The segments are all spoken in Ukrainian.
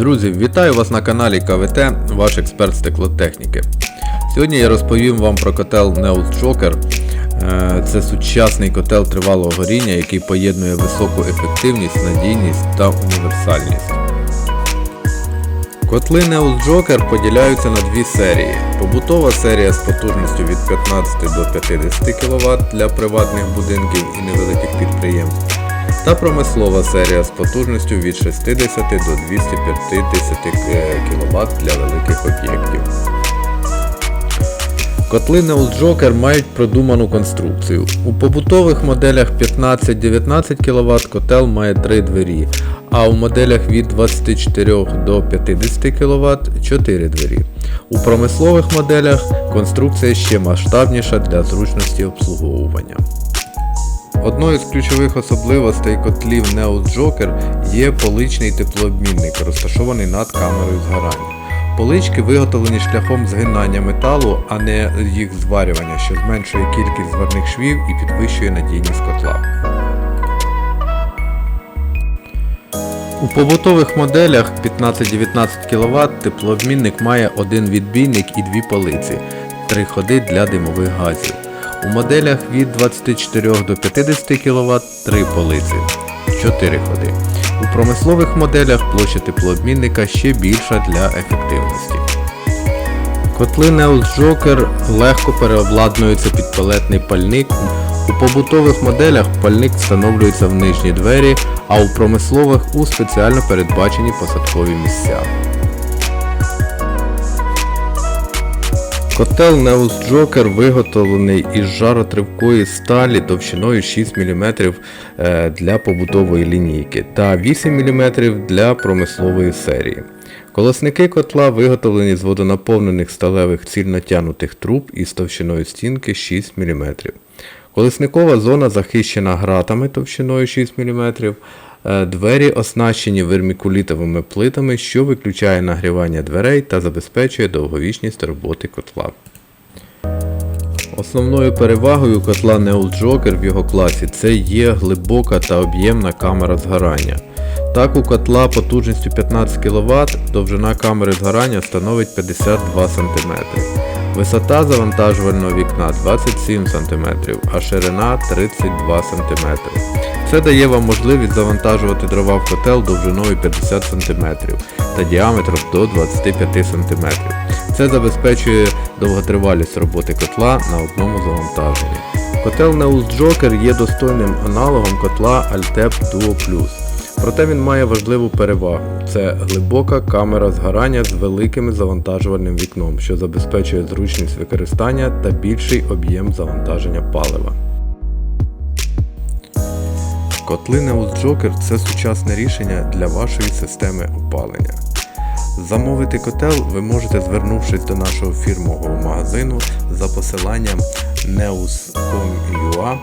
Друзі, вітаю вас на каналі КВТ, ваш експерт стеклотехніки. Сьогодні я розповім вам про котел Neus Joker. Е, Це сучасний котел тривалого горіння, який поєднує високу ефективність, надійність та універсальність. Котли Neus Joker поділяються на дві серії. Побутова серія з потужністю від 15 до 50 кВт для приватних будинків і невеликих підприємств. Та промислова серія з потужністю від 60 до 250 кВт для великих об'єктів. Котли Neus Joker мають продуману конструкцію. У побутових моделях 15-19 кВт котел має 3 двері, а у моделях від 24 до 50 кВт 4 двері. У промислових моделях конструкція ще масштабніша для зручності обслуговування. Одною з ключових особливостей котлів Neos Joker є поличний теплообмінник, розташований над камерою згорання. Полички виготовлені шляхом згинання металу, а не їх зварювання, що зменшує кількість зварних швів і підвищує надійність котла. У побутових моделях 15-19 кВт теплообмінник має один відбійник і дві полиці, три ходи для димових газів. У моделях від 24 до 50 кВт 3 полиці, 4 ходи. У промислових моделях площа теплообмінника ще більша для ефективності. Котли Neos Joker легко переобладнуються під палетний пальник. У побутових моделях пальник встановлюється в нижні двері, а у промислових у спеціально передбачені посадкові місця. Котел Neus Joker виготовлений із жаротривкої сталі товщиною 6 мм для побутової лінійки та 8 мм для промислової серії. Колосники котла виготовлені з водонаповнених сталевих цільнотянутих труб із товщиною стінки 6 мм. Колесникова зона захищена гратами товщиною 6 мм. Е, Двері оснащені вермікулітовими плитами, що виключає нагрівання дверей та забезпечує довговічність роботи котла. Основною перевагою котла Neos Joker в його класі це є глибока та об'ємна камера згорання. Так у котла потужністю 15 кВт довжина камери згорання становить 52 см. Висота завантажувального вікна 27 см, а ширина 32 см. Це дає вам можливість завантажувати дрова в котел довжиною 50 см та діаметром до 25 см. Це забезпечує довготривалість роботи котла на одному завантаженні. Котел Neus Joker є достойним аналогом котла Altep Duo Plus. Проте він має важливу перевагу. Це глибока камера згорання з великим завантажувальним вікном, що забезпечує зручність використання та більший об'єм завантаження палива. Котли Neus Joker це сучасне рішення для вашої системи опалення. Замовити котел ви можете звернувшись до нашого фірмового магазину за посиланням neus.com.ua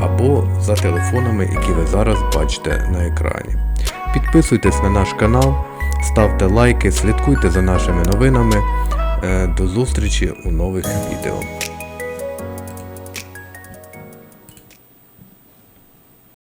або за телефонами, які ви зараз бачите на екрані. Підписуйтесь на наш канал, ставте лайки, слідкуйте за нашими новинами. Е, До зустрічі у нових відео.